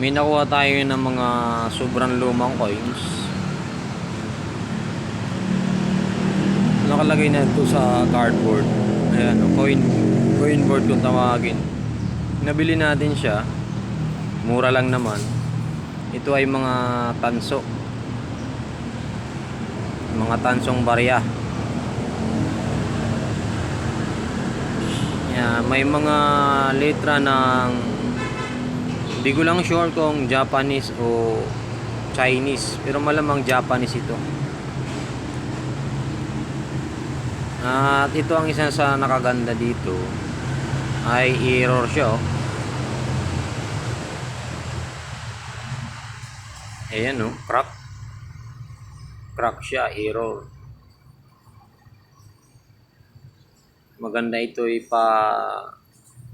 May nakuha tayo ng mga sobrang lumang coins. Nakalagay na ito sa cardboard. Ayan, coin, coin board kung tawagin. Nabili natin siya. Mura lang naman. Ito ay mga tanso. Mga tansong barya. Yeah, may mga letra ng hindi ko lang sure kung Japanese o Chinese pero malamang Japanese ito. At ito ang isa sa nakaganda dito ay error siya oh. Ayan oh, crack. Crack siya, error. Maganda ito ipa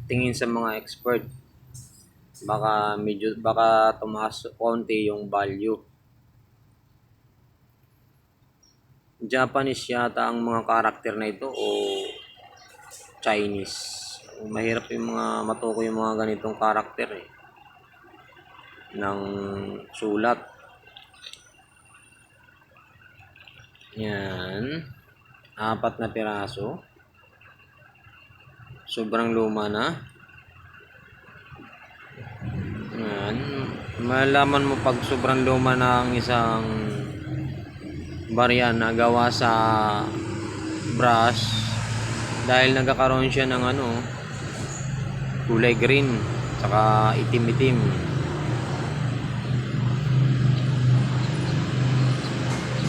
tingin sa mga expert. Baka medyo baka tumaas konti yung value. Japanese yata ang mga karakter na ito o Chinese. Mahirap yung mga matuko yung mga ganitong karakter eh. ng sulat. Yan. Apat na piraso. Sobrang luma na. Yan. Malaman mo pag sobrang luma ang isang barya na gawa sa brush dahil nagkakaroon siya ng ano kulay green saka itim-itim.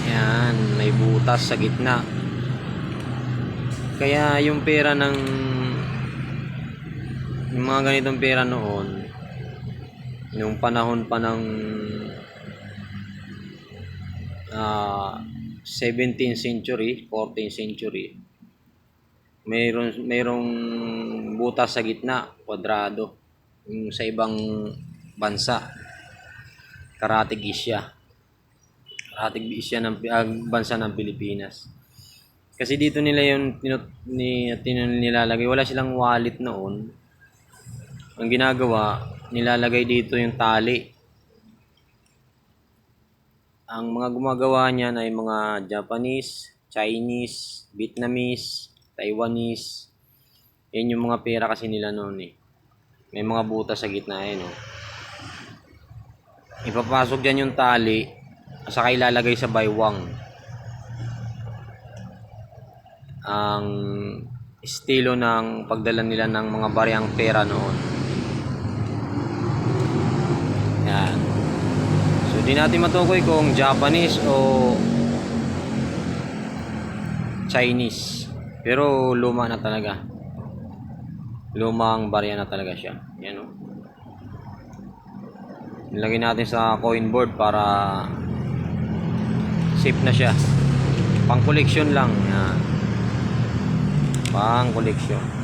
Yan may butas sa gitna. Kaya yung pera ng yung mga ganitong pera noon yung panahon pa ng ah 17th century, 14th century. Mayroon mayroong butas sa gitna, kwadrado. Yung sa ibang bansa. Karatig Isya. Karatig Isya ng ah, bansa ng Pilipinas. Kasi dito nila yung tinut, ni, tinun, nilalagay. Wala silang wallet noon. Ang ginagawa, nilalagay dito yung tali ang mga gumagawa niyan ay mga Japanese, Chinese, Vietnamese, Taiwanese. Yan yung mga pera kasi nila noon eh. May mga butas sa gitna eh no. Ipapasok dyan yung tali saka ilalagay sa baywang. Ang estilo ng pagdala nila ng mga baryang pera noon. Yan. So, di natin matukoy kung Japanese o Chinese. Pero luma na talaga. Lumang barya na talaga siya. Yan o. Nilagay natin sa coin board para safe na siya. Pang collection lang. Yan. Pang collection.